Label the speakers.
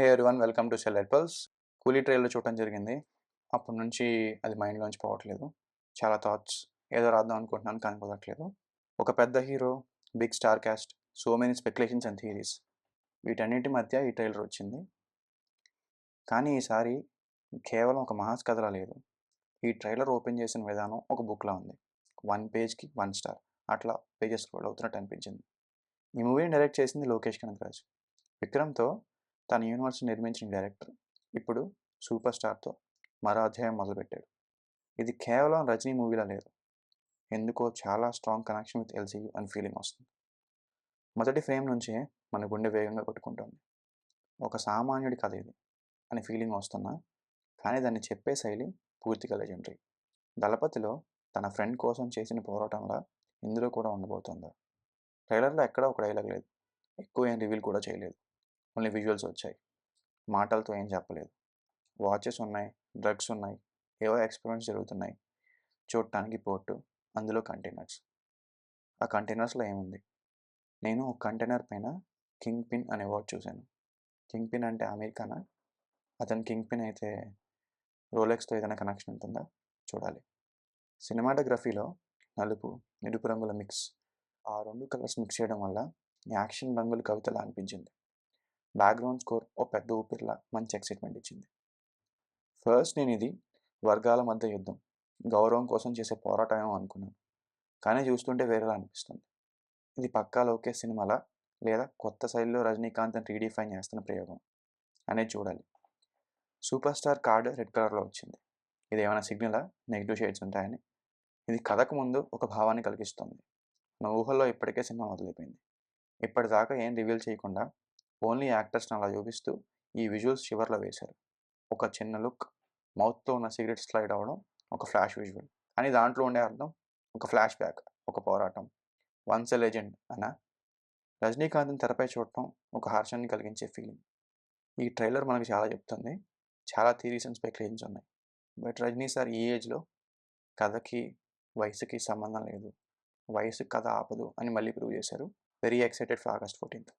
Speaker 1: Hey one welcome to cell pulse Coolie ట్రైల్లో చూడటం జరిగింది. అప్పటి నుంచి అది మైండ్లోంచి పోవట్లేదు. చాలా థాట్స్ ఏదో రాద్దాం అనుకుంటున్నాను కానీ కుదరట్లేదు. ఒక పెద్ద hero big star cast so many speculations and theories వీటన్నిటి మధ్య ఈ ట్రైలర్ వచ్చింది. కానీ ఈసారి కేవలం ఒక మహాస్ కథలా లేదు. ఈ ట్రైలర్ ఓపెన్ చేసిన విధానం ఒక బుక్లా ఉంది. వన్ పేజ్కి వన్ స్టార్ అట్లా పేజెస్ స్క్రోల్ అవుతున్నట్టు అనిపించింది. ఈ మూవీని డైరెక్ట్ చేసింది లోకేష్ కనకరాజ్. విక్రమ్తో తన యూనివర్స్ నిర్మించిన డైరెక్టర్ ఇప్పుడు సూపర్ స్టార్తో మరో అధ్యాయం మొదలుపెట్టాడు. ఇది కేవలం రజనీ మూవీలా లేదు. ఎందుకో చాలా స్ట్రాంగ్ కనెక్షన్ విత్ ఎల్సీయూ అని ఫీలింగ్ వస్తుంది. మొదటి ఫ్రేమ్ నుంచే మన గుండె వేగంగా కొట్టుకుంటుంది. ఒక సామాన్యుడి కథ ఇది అని ఫీలింగ్ వస్తున్నా కానీ దాన్ని చెప్పే శైలి పూర్తిగా లెజెండరీ. దళపతిలో తన ఫ్రెండ్ కోసం చేసిన పోరాటంలా ఇందులో కూడా ఉండబోతుందా. ట్రైలర్లో ఎక్కడా ఒక డైలాగ్ లేదు. ఎక్కువ ఏం రివీల్ కూడా చేయలేదు. ఓన్లీ విజువల్స్ వచ్చాయి. మాటలతో ఏం చెప్పలేదు. వాచెస్ ఉన్నాయి డ్రగ్స్ ఉన్నాయి ఏవో ఎక్స్పెరిమెంట్స్ జరుగుతున్నాయి. చూడటానికి పోర్టు అందులో కంటైనర్స్. ఆ కంటైనర్స్లో ఏముంది? నేను ఒక కంటైనర్ పైన కింగ్ పిన్ అనే వాచ్ చూశాను. కింగ్ పిన్ అంటే అమెరికానా? అతను కింగ్ పిన్ అయితే రోలెక్స్తో ఏదైనా కనెక్షన్ ఉంటుందా? చూడాలి. సినిమాటోగ్రఫీలో నలుపు నిలుపు రంగుల మిక్స్. ఆ రెండు కలర్స్ మిక్స్ చేయడం వల్ల యాక్షన్ రంగులు కవితలా అనిపించింది. బ్యాక్గ్రౌండ్ స్కోర్ ఓ పెద్ద ఊపిరిలా మంచి ఎక్సైట్మెంట్ ఇచ్చింది. ఫస్ట్ నేను ఇది వర్గాల మధ్య యుద్ధం. గౌరవం కోసం చేసే పోరాటమేమో అనుకున్నాను. కానీ చూస్తుంటే వేరేలా అనిపిస్తుంది. ఇది పక్కా లోకే సినిమాలా? లేదా కొత్త శైలిలో రజనీకాంత్ అని రీడిఫైన్ చేస్తున్న ప్రయోగం? అనేది చూడాలి. సూపర్ స్టార్ కార్డ్ రెడ్ కలర్లో వచ్చింది. ఇది ఏమైనా సిగ్నలా నెగిటివ్ షేడ్స్ ఉంటాయని. ఇది కథకు ముందు ఒక భావాన్ని కలిగిస్తుంది. నా ఊహల్లో ఇప్పటికే సినిమా మొదలైపోయింది. ఇప్పటిదాకా ఏం రివీల్ చేయకుండా ఓన్లీ యాక్టర్స్ని అలా చూపిస్తూ ఈ విజువల్స్ చివర్లో వేశారు. ఒక చిన్న లుక్ మౌత్తో ఉన్న సిగరెట్ స్లైడ్ అవ్వడం ఒక ఫ్లాష్ విజువల్. అని దాంట్లో ఉండే అర్థం ఒక ఫ్లాష్ బ్యాక్ ఒక పోరాటం. వన్స్ ఎ లెజెండ్ అనా రజనీకాంత్ని తెరపై చూడటం ఒక హర్షాన్ని కలిగించే ఫీలింగ్. ఈ ట్రైలర్ మనకు చాలా చెప్తుంది. చాలా థీరీస్ అండ్ స్పెక్యులేషన్స్ ఉన్నాయి. బట్ రజనీ సార్ ఈ ఏజ్లో కథకి వయసుకి సంబంధం లేదు. వయసు కథ ఆపదు అని మళ్ళీ ప్రూవ్ చేశారు. Very excited for August fourteenth.